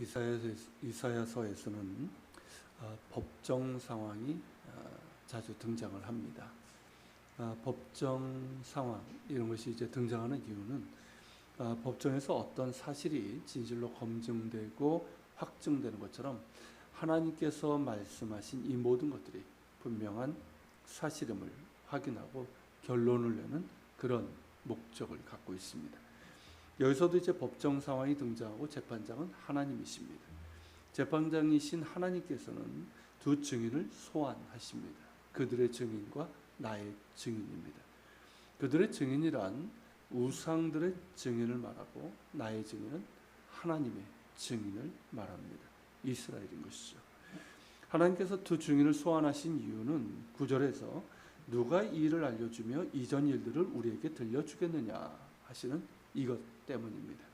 이사야서, 이사야서에서는 어, 법정 상황이 어, 자주 등장을 합니다. 어, 법정 상황 이런 것이 이제 등장하는 이유는 어, 법정에서 어떤 사실이 진실로 검증되고 확증되는 것처럼 하나님께서 말씀하신 이 모든 것들이 분명한 사실임을 확인하고 결론을 내는 그런 목적을 갖고 있습니다. 여기서도 이제 법정 상황이 등장하고 재판장은 하나님이십니다. 재판장이신 하나님께서는 두 증인을 소환하십니다. 그들의 증인과 나의 증인입니다. 그들의 증인이란 우상들의 증인을 말하고 나의 증인은 하나님의 증인을 말합니다. 이스라엘인 것이죠. 하나님께서 두 증인을 소환하신 이유는 구절에서 누가 이 일을 알려주며 이전 일들을 우리에게 들려주겠느냐 하시는 이것 때문입니다.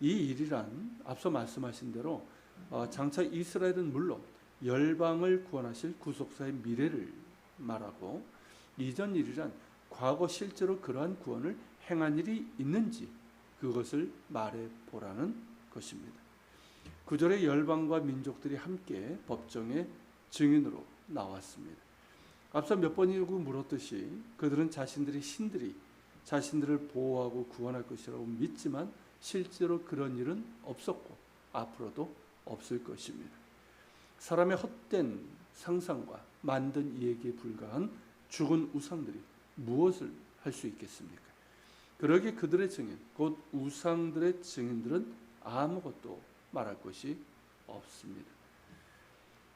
이 일이란 앞서 말씀하신 대로 어, 장차 이스라엘은 물론 열방을 구원하실 구속사의 미래를 말하고 이전 일이란 과거 실제로 그러한 구원을 행한 일이 있는지 그것을 말해 보라는 것입니다. 구절의 열방과 민족들이 함께 법정의 증인으로 나왔습니다. 앞서 몇 번이고 물었듯이 그들은 자신들의 신들이 자신들을 보호하고 구원할 것이라고 믿지만 실제로 그런 일은 없었고 앞으로도 없을 것입니다. 사람의 헛된 상상과 만든 이야기에 불과한 죽은 우상들이 무엇을 할 수 있겠습니까? 그러기에 그들의 증인, 곧 우상들의 증인들은 아무것도 말할 것이 없습니다.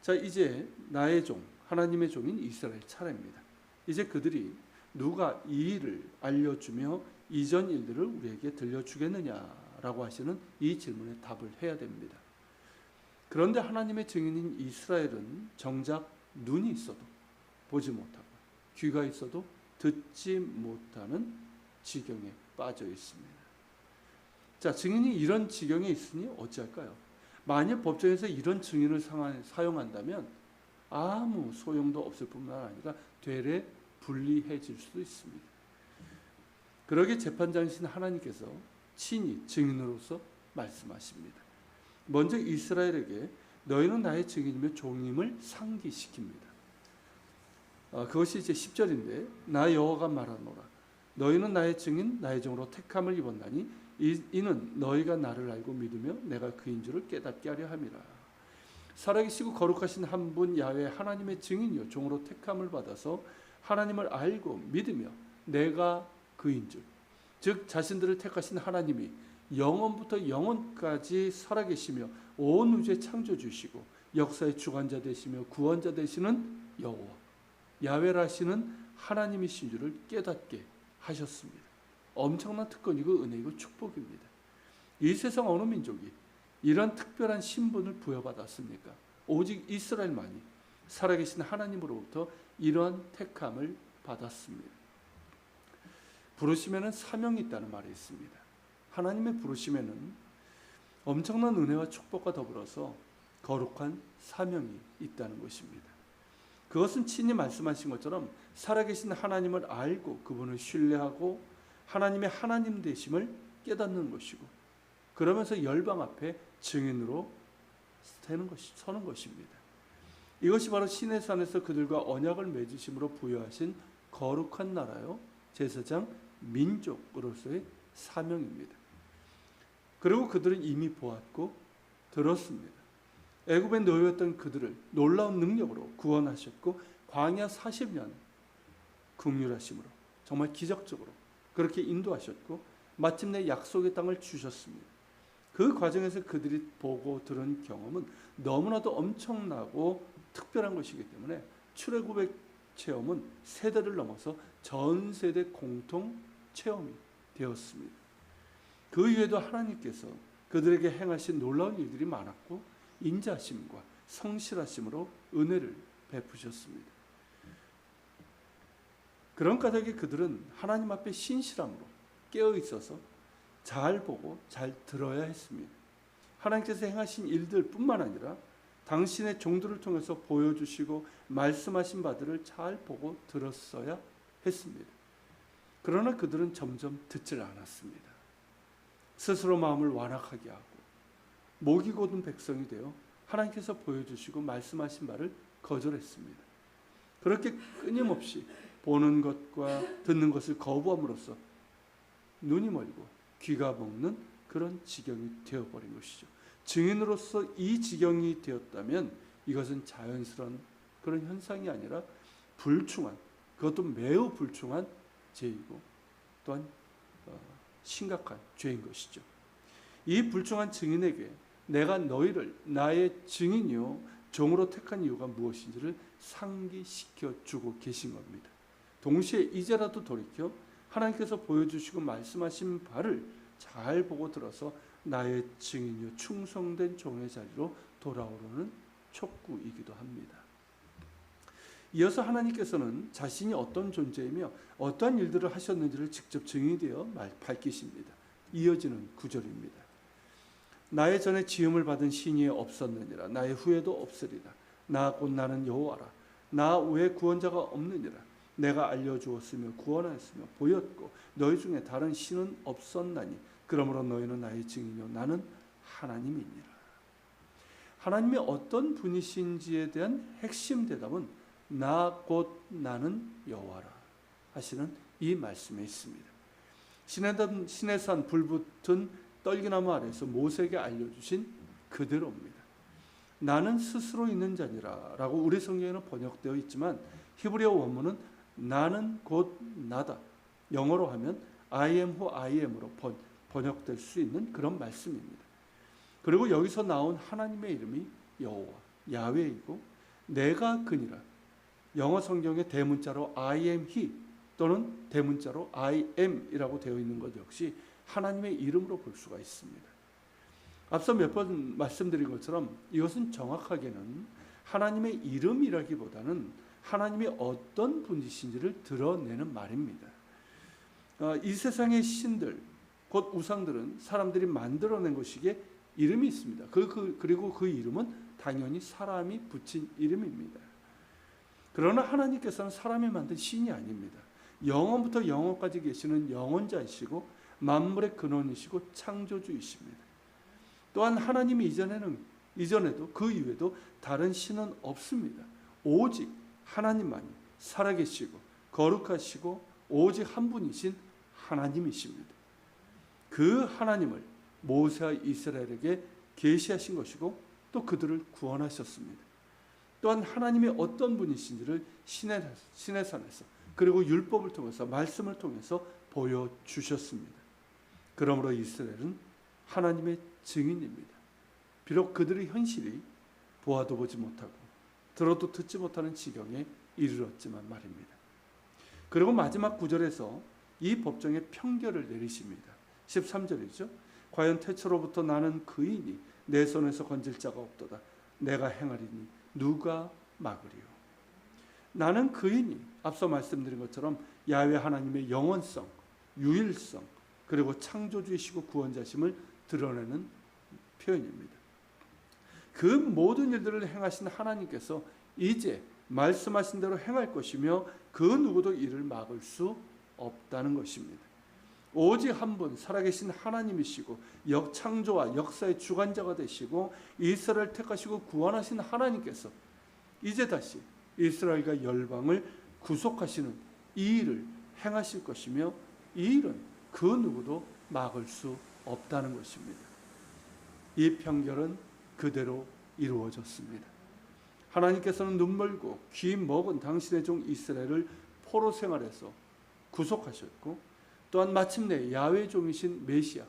자, 이제 나의 종, 하나님의 종인 이스라엘 차례입니다. 이제 그들이 누가 이 일을 알려주며 이전 일들을 우리에게 들려주겠느냐라고 하시는 이 질문에 답을 해야 됩니다. 그런데 하나님의 증인인 이스라엘은 정작 눈이 있어도 보지 못하고 귀가 있어도 듣지 못하는 지경에 빠져 있습니다. 자, 증인이 이런 지경에 있으니 어찌할까요? 만일 법정에서 이런 증인을 사용한다면 아무 소용도 없을 뿐만 아니라 되레 불리해질 수도 있습니다. 그러게 재판장이신 하나님께서 친히 증인으로서 말씀하십니다. 먼저 이스라엘에게 너희는 나의 증인이며 종임을 상기시킵니다. 아, 그것이 이제 10절인데 나 여호와가 말하노라 너희는 나의 증인 나의 종으로 택함을 입었나니 이, 이는 너희가 나를 알고 믿으며 내가 그인 줄을 깨닫게 하려 함이라. 살아계시고 거룩하신 한 분 야외 하나님의 증인이요 종으로 택함을 받아서 하나님을 알고 믿으며 내가 그인 줄. 즉 자신들을 택하신 하나님이 영원부터 영원까지 살아계시며 온 우주의 창조주시고 역사의 주관자 되시며 구원자 되시는 여호와 야외라시는 하나님이신 줄을 깨닫게 하셨습니다. 엄청난 특권이고 은혜이고 축복입니다. 이 세상 어느 민족이 이런 특별한 신분을 부여받았습니까? 오직 이스라엘만이 살아계신 하나님으로부터 이러한 택함을 받았습니다. 부르심에는 사명이 있다는 말이 있습니다. 하나님의 부르심에는 엄청난 은혜와 축복과 더불어서 거룩한 사명이 있다는 것입니다. 그것은 친히 말씀하신 것처럼 살아계신 하나님을 알고 그분을 신뢰하고 하나님의 하나님 되심을 깨닫는 것이고 그러면서 열방 앞에 증인으로 서는 것입니다. 이것이 바로 신의 산에서 그들과 언약을 맺으심으로 부여하신 거룩한 나라요 제사장 민족으로서의 사명입니다. 그리고 그들은 이미 보았고 들었습니다. 애굽에 놓였던 그들을 놀라운 능력으로 구원하셨고 광야 40년 긍휼하심으로 정말 기적적으로 그렇게 인도하셨고 마침내 약속의 땅을 주셨습니다. 그 과정에서 그들이 보고 들은 경험은 너무나도 엄청나고 특별한 것이기 때문에 출애굽의 체험은 세대를 넘어서 전 세대 공통 체험이 되었습니다. 그 이외에도 하나님께서 그들에게 행하신 놀라운 일들이 많았고 인자심과 성실하심으로 은혜를 베푸셨습니다. 그런 까닭에 그들은 하나님 앞에 신실함으로 깨어 있어서 잘 보고 잘 들어야 했습니다. 하나님께서 행하신 일들뿐만 아니라 당신의 종들을 통해서 보여주시고 말씀하신 바들을 잘 보고 들었어야 했습니다. 그러나 그들은 점점 듣질 않았습니다. 스스로 마음을 완악하게 하고 목이 곧은 백성이 되어 하나님께서 보여주시고 말씀하신 바를 거절했습니다. 그렇게 끊임없이 보는 것과 듣는 것을 거부함으로써 눈이 멀고 귀가 먹는 그런 지경이 되어버린 것이죠. 증인으로서 이 지경이 되었다면 이것은 자연스러운 그런 현상이 아니라 불충한 그것도 매우 불충한 죄이고 또한 어, 심각한 죄인 것이죠. 이 불충한 증인에게 내가 너희를 나의 증인이요 종으로 택한 이유가 무엇인지를 상기시켜 주고 계신 겁니다. 동시에 이제라도 돌이켜 하나님께서 보여주시고 말씀하신 바를 잘 보고 들어서 나의 증인이요 충성된 종의 자리로 돌아오려는 촉구이기도 합니다. 이어서 하나님께서는 자신이 어떤 존재이며 어떠한 일들을 하셨는지를 직접 증인이 되어 밝히십니다. 이어지는 구절입니다. 나의 전에 지음을 받은 신이 없었느니라 나의 후에도 없으리라 나 곧 나는 여호와라 나 외에 구원자가 없느니라 내가 알려주었으며 구원하였으며 보였고 너희 중에 다른 신은 없었나니 그러므로 너희는 나의 증인이요 나는 하나님이니라 하나님이 어떤 분이신지에 대한 핵심 대답은 나 곧 나는 여호와라 하시는 이 말씀에 있습니다 신의 산 불붙은 떨기나무 아래서 모세에게 알려주신 그대로입니다. 나는 스스로 있는 자니라 라고 우리 성경에는 번역되어 있지만 히브리어 원문은 나는 곧 나다. 영어로 하면 I am who I am으로 번, 번역될 수 있는 그런 말씀입니다. 그리고 여기서 나온 하나님의 이름이 여호와, 야훼이고 내가 그니라. 영어 성경의 대문자로 I am he 또는 대문자로 I am이라고 되어 있는 것 역시 하나님의 이름으로 볼 수가 있습니다. 앞서 몇 번 말씀드린 것처럼 이것은 정확하게는 하나님의 이름이라기보다는 하나님이 어떤 분이신지를 드러내는 말입니다. 어, 이 세상의 신들, 곧 우상들은 사람들이 만들어낸 것이기에 이름이 있습니다. 그, 그, 그리고 그 이름은 당연히 사람이 붙인 이름입니다. 그러나 하나님께서는 사람이 만든 신이 아닙니다. 영원부터 영원까지 계시는 영원자이시고 만물의 근원이시고 창조주이십니다. 또한 하나님이 이전에는 이전에도 그 이외에도 다른 신은 없습니다. 오직 하나님만이 살아계시고 거룩하시고 오직 한 분이신 하나님이십니다. 그 하나님을 모세와 이스라엘에게 계시하신 것이고 또 그들을 구원하셨습니다. 또한 하나님이 어떤 분이신지를 신의, 신의 산에서 그리고 율법을 통해서 말씀을 통해서 보여주셨습니다. 그러므로 이스라엘은 하나님의 증인입니다. 비록 그들의 현실이 보아도 보지 못하고 들어도 듣지 못하는 지경에 이르렀지만 말입니다. 그리고 마지막 구절에서 이 법정의 평결을 내리십니다. 13절이죠. 과연 태초로부터 나는 그이니 내 손에서 건질 자가 없도다. 내가 행하리니 누가 막으리요. 나는 그이니 앞서 말씀드린 것처럼 야외 하나님의 영원성, 유일성, 그리고 창조주이시고 구원자심을 드러내는 표현입니다. 그 모든 일들을 행하신 하나님께서 이제 말씀하신 대로 행할 것이며 그 누구도 이를 막을 수 없다는 것입니다. 오직 한 분 살아계신 하나님이시고 역 창조와 역사의 주관자가 되시고 이스라엘 택하시고 구원하신 하나님께서 이제 다시 이스라엘과 열방을 구속하시는 이 일을 행하실 것이며 이 일은 그 누구도 막을 수 없다는 것입니다. 이 편결은 그대로 이루어졌습니다. 하나님께서는 눈멀고 귀 먹은 당신의 종 이스라엘을 포로 생활에서 구속하셨고 또한 마침내 야외 종이신 메시아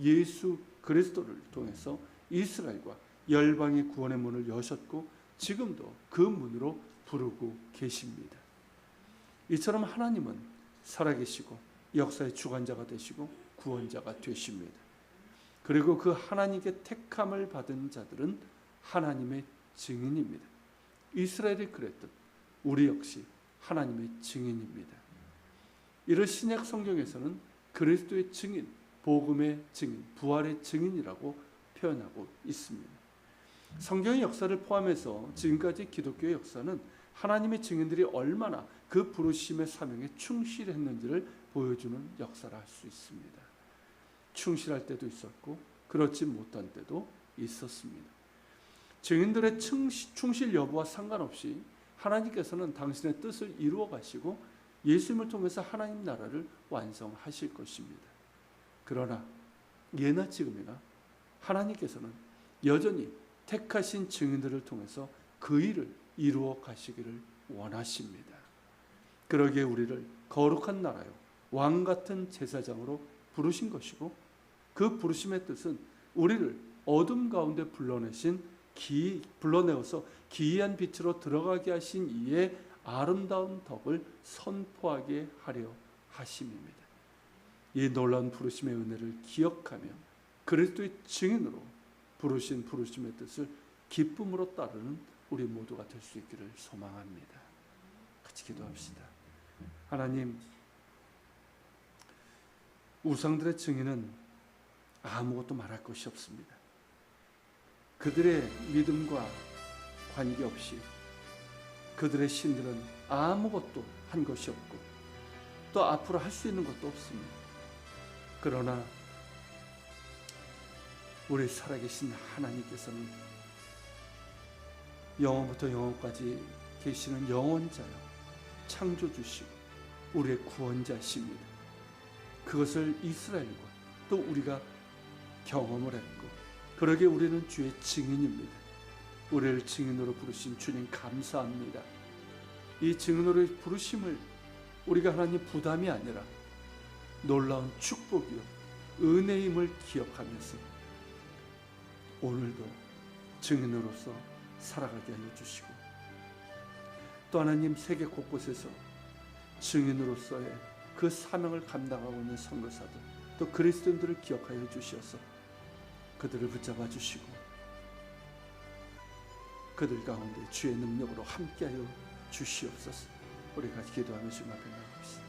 예수 그리스도를 통해서 이스라엘과 열방의 구원의 문을 여셨고 지금도 그 문으로 부르고 계십니다. 이처럼 하나님은 살아계시고 역사의 주관자가 되시고 구원자가 되십니다. 그리고 그 하나님께 택함을 받은 자들은 하나님의 증인입니다. 이스라엘이 그랬듯 우리 역시 하나님의 증인입니다. 이를 신약 성경에서는 그리스도의 증인, 복음의 증인, 부활의 증인이라고 표현하고 있습니다. 성경의 역사를 포함해서 지금까지 기독교의 역사는 하나님의 증인들이 얼마나 그 부르심의 사명에 충실했는지를 보여주는 역사를 할수 있습니다. 충실할 때도 있었고 그렇지 못한 때도 있었습니다. 증인들의 충실 여부와 상관없이 하나님께서는 당신의 뜻을 이루어 가시고 예수님을 통해서 하나님 나라를 완성하실 것입니다. 그러나 예나 지금이나 하나님께서는 여전히 택하신 증인들을 통해서 그 일을 이루어 가시기를 원하십니다. 그러기에 우리를 거룩한 나라요 왕 같은 제사장으로 부르신 것이고 그 부르심의 뜻은 우리를 어둠 가운데 불러내신 기 불러내어서 기이한 빛으로 들어가게 하신 이의 아름다운 덕을 선포하게 하려 하심입니다. 이 놀라운 부르심의 은혜를 기억하며 그리스도의 증인으로 부르신 부르심의 뜻을 기쁨으로 따르는 우리 모두가 될 수 있기를 소망합니다. 같이 기도합시다. 하나님, 우상들의 증인은 아무것도 말할 것이 없습니다. 그들의 믿음과 관계없이 그들의 신들은 아무것도 한 것이 없고 또 앞으로 할 수 있는 것도 없습니다. 그러나 우리 살아계신 하나님께서는 영원부터 영원까지 계시는 영원자요 창조주시고 우리의 구원자십니다. 그것을 이스라엘과 또 우리가 경험을 했고 그러게 우리는 주의 증인입니다. 우리를 증인으로 부르신 주님 감사합니다. 이 증인으로 부르심을 우리가 하나님 부담이 아니라 놀라운 축복이요 은혜임을 기억하면서 오늘도 증인으로서 살아가게 하여 주시고 또 하나님 세계 곳곳에서 증인으로서의 그 사명을 감당하고 있는 선교사들 또 그리스도인들을 기억하여 주시어서 그들을 붙잡아 주시고 그들 가운데 주의 능력으로 함께하여 주시옵소서. 우리가 기도하며 주님 앞에 나갑시다.